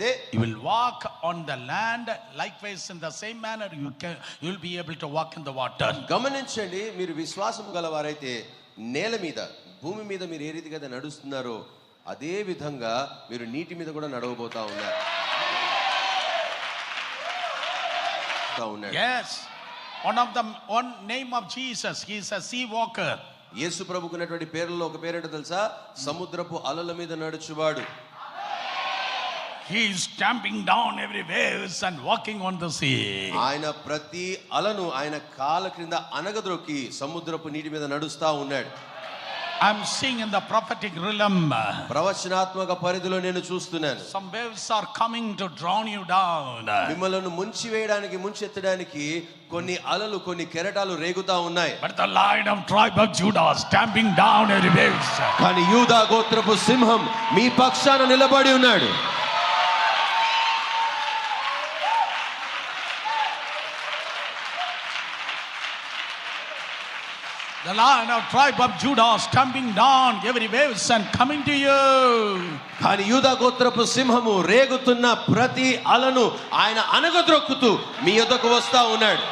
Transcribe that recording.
అయితే you will walk on the land. Likewise, in the same manner, you can you will be able to walk in the water. గమనించండి మీరు విశ్వాసం గలవారైతే నేల మీద భూమి మీద మీరు ఏ రీతిగా నడుస్తున్నారో అదే విధంగా మీరు నీటి మీద కూడా నడవబోతా ఉన్నారు. One of the one name of Jesus, he is a sea walker. యేసు ప్రభుకున్నటువంటి పేర్లలో ఒక పేరేంటో తెలుసా సముద్రపు అలల మీద నడుచువాడు He is stamping down every waves and walking on the sea. ఆయన ప్రతి అలను ఆయన కాల క్రింద అనగద్రొక్కి సముద్రపు నీటి మీద నడుస్తా ఉన్నాడు I'm seeing in the prophetic realm. ప్రవచనాత్మక పరిధిలో నేను చూస్తున్నాను Some waves are coming to drown you down. మిమ్మల్ని ముంచి వేయడానికి ముంచెత్తడానికి కొన్ని అలలు కొన్ని కెరటాలు రేగుతా ఉన్నాయి But the lion of tribe of Judah stamping down every waves. కానీ యూదా గోత్రపు సింహం మీ పక్షాన నిలబడి ఉన్నాడు The lion of tribe of Judah stamping down every waves and coming to you. కానీ యూదా గోత్రపు సింహము రేగుతున్న ప్రతి అలను ఆయన అనగద్రొక్కుతూ మీ యొద్దకు వస్తా ఉన్నాడు